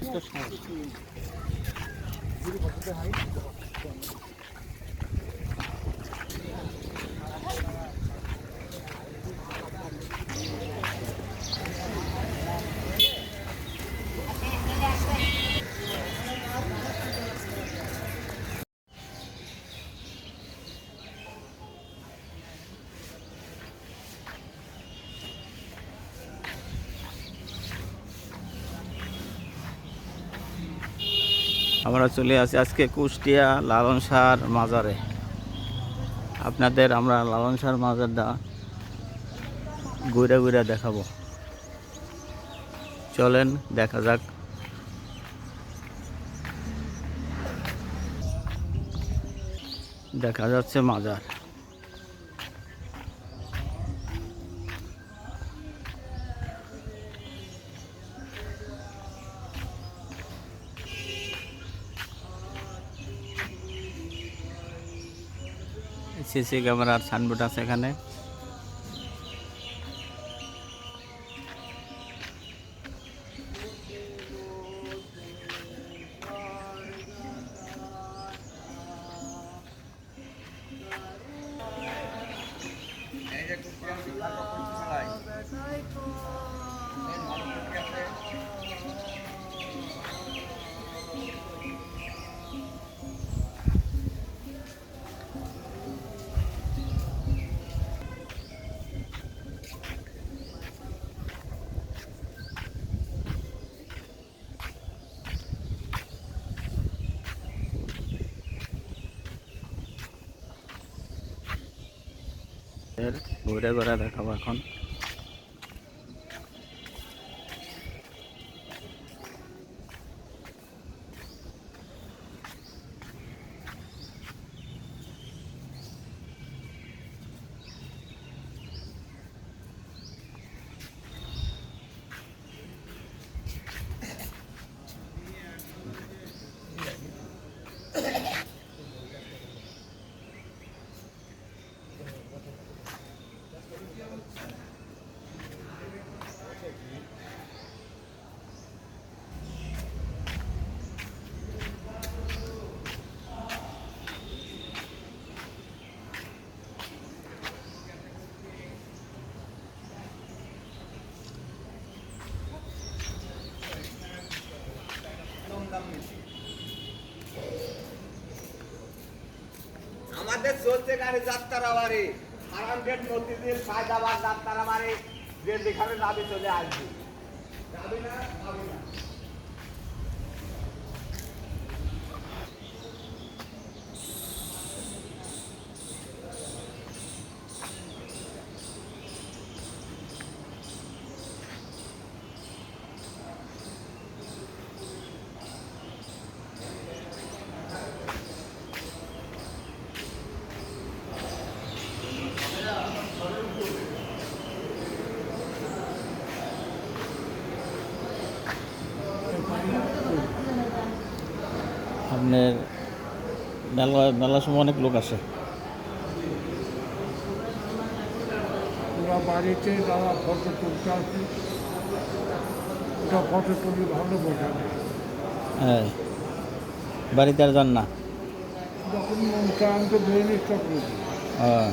Discussion. আমরা চলে আসি আজকে কুষ্টিয়া লালন সার মাজারে। আপনাদের আমরা লালন সার মাজারটা ঘুরে ঘুরে দেখাব। চলেন, দেখা যাক। দেখা যাচ্ছে মাজার। সিসি ক্যামেরার সাইনবোর্ড আছে এখানে ঘুরে ঘুরে দেখাবো এখন। আমাদের চলছে গাড়ি যাত্রা বাড়ি হারাম গেট মতিঝিল ফায়দাবাদ যাত্রা বাড়ি যে যেখানে দাবি চলে আসবে। যাবি না যাবি না। আপনার মেলা মেলার সময় অনেক লোক আসে। ওরা বাড়িতে তারা ফটো তুলতে আসে। ওটা ফটো তুলি ভালো বোঝা। হ্যাঁ। বাড়িতে আর যান না। যখন মন চায় আমি তো হ্যাঁ।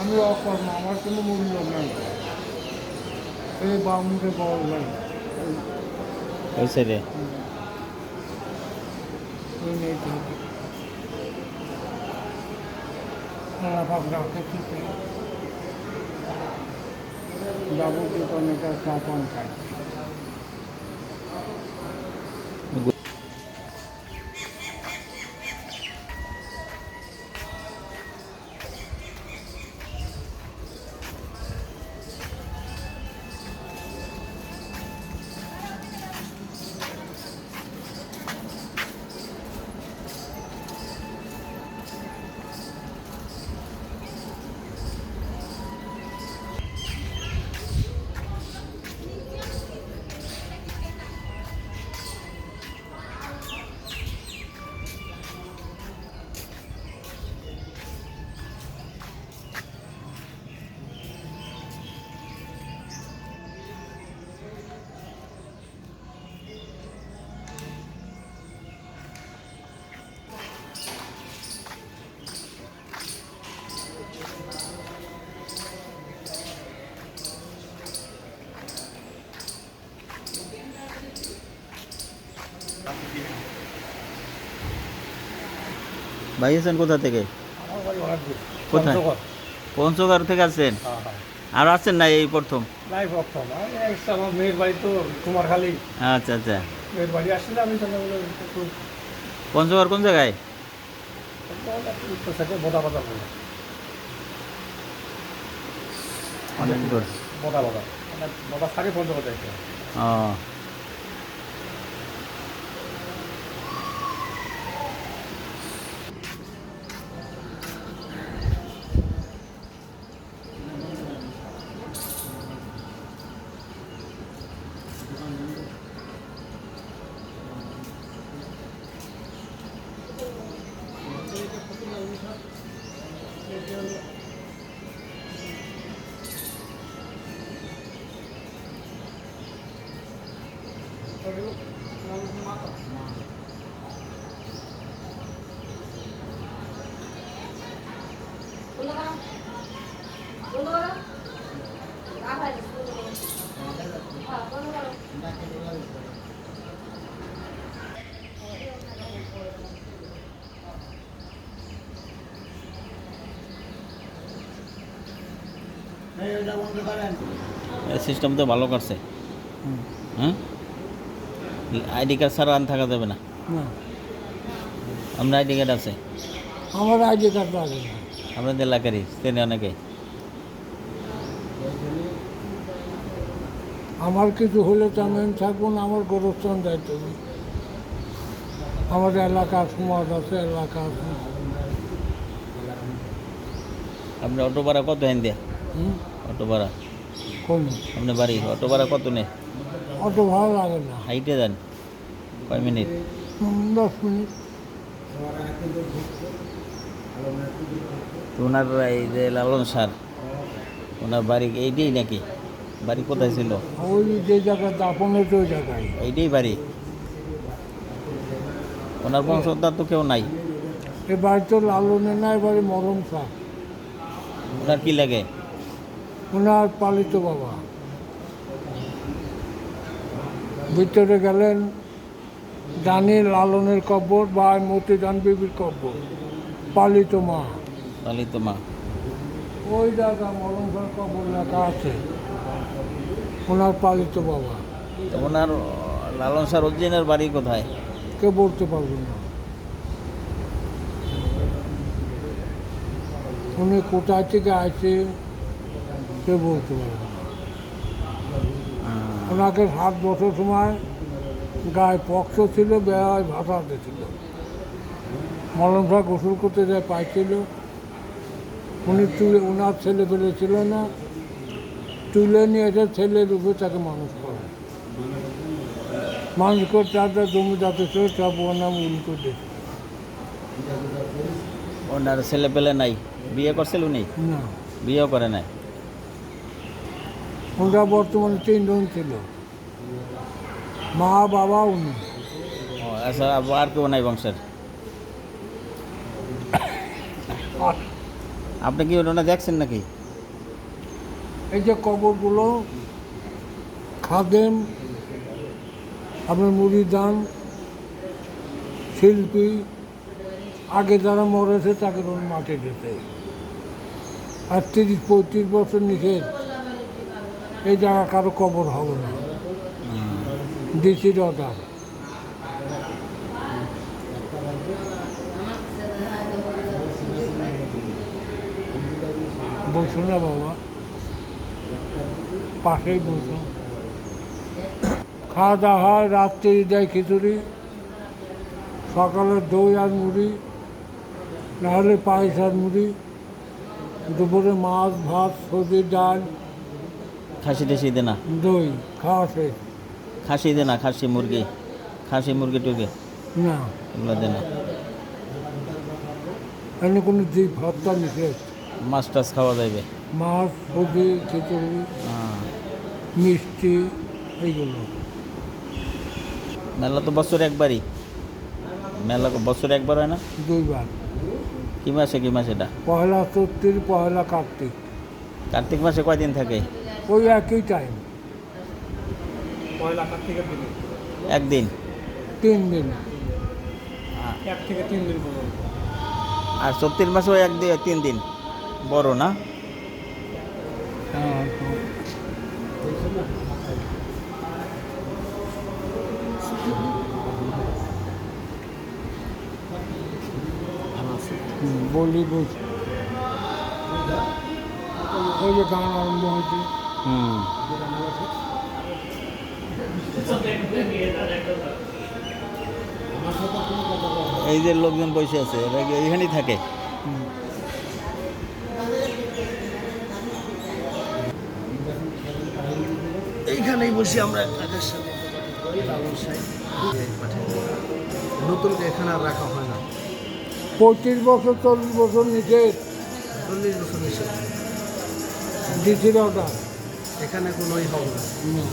আমি অকর্ম আমার কোনো মূল্য নাই। এই বামুকে বড় ভাই ওই সাইডে ওই নেই তো আল্লাহ পাক রাখে ঠিক যাবতীয় অনেকটা চা পান খায়। ভাই আছেন কোথা থেকে? কোথায়? পঞ্চগড়। পঞ্চগড় থেকে আসছেন হ্যাঁ, হ্যাঁ। আর আসছেন না এই প্রথম? নাই প্রথম। আর এই এসছে আমার মেয়ের বাড়ি তো কুমারখালী আচ্ছা আচ্ছা মেয়ের বাড়ি আসলে আমি তাহলে বলে একটু পঞ্চগড় কোন জায়গায় উত্তর থেকে বোদা বাদা বলে অনেক দূর বোদা বাদা মানে বোদা থাকে পঞ্চগড় যাইতে ও সিস্টেম তো ভালো করছে। হ্যাঁ? আইডি কার্ড ছাড়া আন থাকা যাবে না। আপনার আইডি কার্ড আছে? আমার আইডি কার্ড না আপনাদের এলাকারই চেনে অনেকে। আমার কিছু হলে তো আমি থাকব না আমার গোরস্থান দায়িত্ব। আমার এলাকা সমাজ আছে এলাকা আছে। আপনি অটো ভাড়া কত হেন দেয়া? হুম? অটো ভাড়া আপনার বাড়ি? অটো ভাড়া কত নেই অত ভালো লাগে না। হাইটে যান কয় মিনিট? দশ মিনিট। ওনার এই যে লালন সার ওনার বাড়ি এইটাই নাকি? বাড়ি কোথায় ছিল? ওই যে জায়গায় দাপনের ওই জায়গায়। এইটাই বাড়ি? ওনার বংশধর তো কেউ নাই। এ বাড়ি তো লালনে না এবারে মরম শাহ ওনার কি লাগে? ওনার পালিত বাবা। ভিতরে গেলেন ডানি লালনের কব্বর বা মতিদান বিবির কব্বর পালিত মা। পালিত মা। ওই মরম শাহ কব্বর লেখা আছে। ওনার পালিত বাবা ওনার লালন সার অরিজিনাল বাড়ি কোথায়? কে বলতে পারবেন না। উনি কোথায় থেকে আসে কে বলতে পারবে না? ওনাকে সাত বছর সময় গায়ে পক্ষ ছিল বেহায় ভাষাতে ছিল মলম শাহ গোসল করতে যায় পাইছিল। উনি তুলে ওনার ছেলে পেলে ছিল না। তুলে নিয়ে এসে ছেলের রূপে তাকে মানুষ করে। মানুষ করে তাদের জমি যাতে ছিল সব ওর নাম উনি করে ওনার ছেলে পেলে নাই। বিয়ে করছিল উনি? না। বিয়েও করে নাই? ওরা বর্তমানে তিনজন ছিল। মা বাবা উনি। আচ্ছা আর কেউ নাই বংশের? আপনি কি ওটা দেখছেন নাকি? এই যে কবরগুলো খাদেম আপনার মুড়িদান শিল্পী আগে যারা মরেছে তাকে মাঠে যেতে আর তিরিশ পঁয়ত্রিশ বছর নিষেধ। এই জায়গা কারও কবর হবে না। ডিসির অর্ডার বলছো না বাবা। পাশেই বলছো। খাওয়া দাওয়া হয়, রাত্রি দেয় খিচুড়ি, সকালে দই আর মুড়ি, নাহলে পায়েস আর মুড়ি, দুপুরে মাছ, ভাত, সবজি, ডাল খাসি টাসি দে না। দই শেষ। খাসি দে না খাসি মুরগি। খাসি মুরগি টুকে না। এগুলো দে না। এনে কোনো দিক ভর্তা নিষেধ মাছ টাছ খাওয়া যাবে মাছ সবজি খিচুড়ি হ্যাঁ। মিষ্টি এইগুলো। মেলা তো বছরে একবারই। মেলা বছরে একবার হয় না? দুইবার। কি মাসে কি মাসে এটা? পয়লা চৈত্রিশ পয়লা কার্তিক। কার্তিক মাসে কয়দিন থাকে? ওই একই টাইম একদিন। তিন দিন। এক থেকে তিন দিন পর্যন্ত। আর ছত্রিশ মাসে ওই এক তিন দিন। বড় না? হ্যাঁ হুম, বলি বুঝ ওই যে গান আরম্ভ হয়েছে। এই যে লোকজন বসে আছে এরা এইখানেই থাকে? এইখানেই বসি আমরা তাদের সাথে। নতুনকে এখানে আর রাখা হয় না। পঁয়ত্রিশ বছর চল্লিশ বছর নিচে চল্লিশ বছর নিষেধ। দিছিল ওটা। এখানে কোনোই হবে না।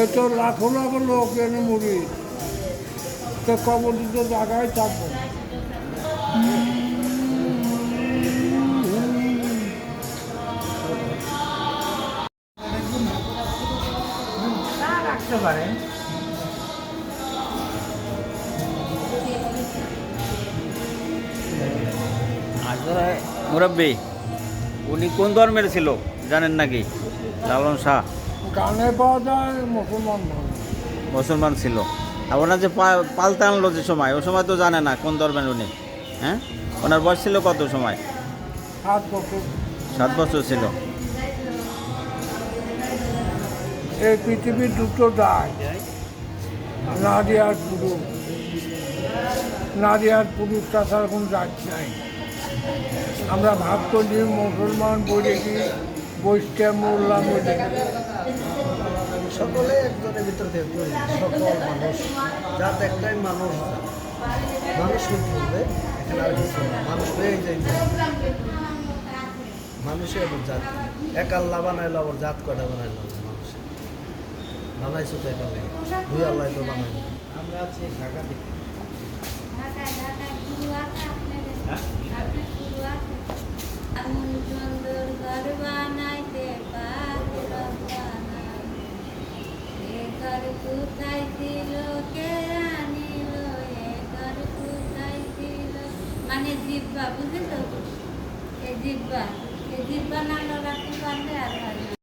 এই তো লাখো লাখো লোক এনে মুড়ি তো কবর তো জায়গায় থাকব রাখতে পারেন মুরব্বী উনি কোন ধর্মের ছিল? জানেন নাকি? লালন শাহ। গানে পাওয়া যায় মুসলমান মুসলমান ছিল। আর ওনার যে পাল্টা আনলো যে সময় ও সময় তো জানে না কোন ধর্মের উনি। হ্যাঁ? ওনার বয়স ছিল কত সময়? সাত বছর। সাত বছর ছিল। এই পৃথিবীর দুটো দায় নারী আর পুরুষ। নারী আর পুরুষ তাছাড়া কোনো জাত নাই। আমরা ভাব করি মুসলমান বলে কি বৈষ্ণব মোল্লা কি। সকলে একজনের ভিতর থেকে তৈরি সকল মানুষ জাত একটাই মানুষ। মানুষ কিন্তু বলবে? এখানে আর কিছু না। মানুষ হয়ে যায়। মানুষের এবার জাত। এক আল্লাহ বানাইলো আবার জাত কয়টা বানাইলো মানুষ? বানাইছো তো এক দুই আল্লাহ তো বানাইলো। আমরা আছি ঢাকা দিকে ঢাকায় এমন সুন্দর ঘর বানাইতে পারে রব্বানা এ ঘর কোথায় ছিল, কে আনিল? এ ঘর কোথায় ছিল? মানে জিব্বা, বুঝলি তো? এ জিব্বা এ জিব্বা না রাখতে পারলে আর হয় না।